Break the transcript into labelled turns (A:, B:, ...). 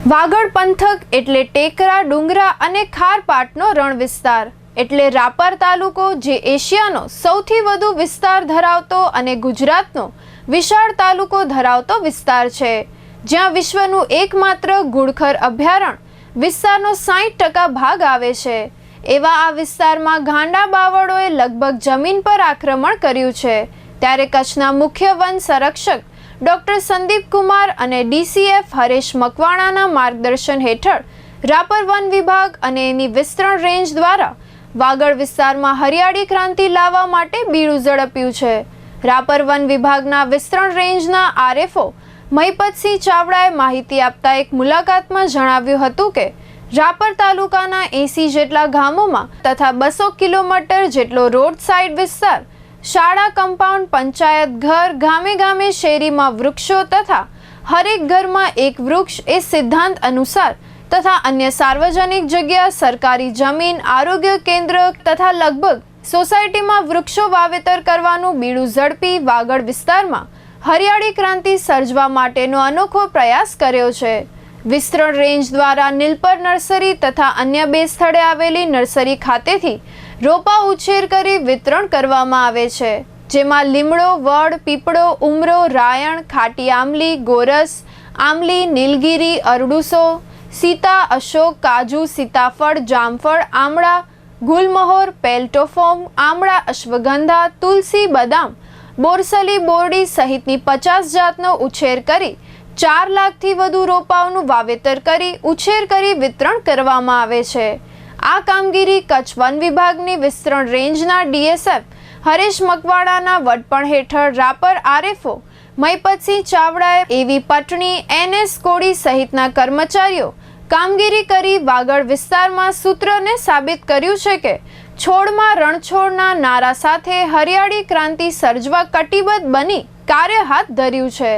A: વાગડ પંથક એટલે ટેકરા, ડુંગરા અને ખારપાટનો રણ વિસ્તાર એટલે રાપર તાલુકો, જે એશિયાનો સૌથી વધુ વિસ્તાર ધરાવતો અને ગુજરાતનો વિશાળ તાલુકો ધરાવતો વિસ્તાર છે. જ્યાં વિશ્વનું એકમાત્ર ગુડખર અભયારણ્ય વિસ્તારનો સાહીઠ ટકા ભાગ આવે છે. એવા આ વિસ્તારમાં ગાંડા બાવળોએ લગભગ જમીન પર આક્રમણ કર્યું છે. ત્યારે કચ્છના મુખ્ય વન સંરક્ષક ડોક્ટર સંદીપ કુમાર અને ડીસીએફ હરેશ મકવાણાના માર્ગદર્શન હેઠળ રાપર વન વિભાગ અને એની વિસ્તરણ રેન્જ દ્વારા વાગડ વિસ્તારમાં હરિયાળી ક્રાંતિ લાવવા માટે બીડું ઝડપ્યું છે. રાપર વન વિભાગના વિસ્તરણ રેન્જના આરએફઓ મહિપતસિંહ ચાવડાએ માહિતી આપતા એક મુલાકાતમાં જણાવ્યું હતું કે, રાપર તાલુકાના એસી જેટલા ગામોમાં તથા બસો કિલોમીટર જેટલો રોડ સાઇડ વિસ્તાર શાળા કમ્પાઉન્ડ પંચાયત ઘર ગામે ગામે શેરીમાં વૃક્ષો તથા હરેક ઘરમાં એક વૃક્ષ એ સિદ્ધાંત અનુસાર તથા અન્ય સાર્વજનિક જગ્યા, સરકારી જમીન, આરોગ્ય કેન્દ્ર તથા લગભગ સોસાયટીમાં વૃક્ષો વાવેતર કરવાનું બીડું ઝડપી વાગડ વિસ્તારમાં હરિયાળી ક્રાંતિ સર્જવા માટેનો અનોખો પ્રયાસ કર્યો છે. વિસ્તરણ રેન્જ દ્વારા નીલપર નર્સરી તથા અન્ય બે સ્થળે આવેલી નર્સરી ખાતેથી રોપા ઉછેર કરી વિતરણ કરવામાં આવે છે, જેમાં લીમડો, વડ, પીપળો, ઉમરો, રાયણ, ખાટી આમલી ગોરસ આમલી નીલગીરી, અરડુસો, સીતા, અશોક, કાજુ, સીતાફળ, જામફળ, આમળા, ગુલમહોર પેલ્ટોફોમ આમળા, અશ્વગંધા, તુલસી, બદામ, બોરસલી, બોરડી સહિતની પચાસ જાતનો ઉછેર કરી ચાર લાખથી વધુ રોપાઓનું વાવેતર કરી ઉછેર કરી વિતરણ કરવામાં આવે છે. આ કામગીરી કચ્છ વન વિભાગની વિસ્તરણ રેન્જના ડીએસએફ, હરેશ મકવાડાના વડપણ હેઠળ રાપર આરએફઓ, મહિપતસિંહ ચાવડાએ એવી પટણી એનએસ કોડી સહિતના કર્મચારીઓ કામગીરી કરી વાગડ વિસ્તારમાં સૂત્રને સાબિત કર્યું છે કે છોડમાં રણછોડના નારા સાથે હરિયાળી ક્રાંતિ સર્જવા કટિબદ્ધ બની કાર્ય હાથ ધર્યું છે.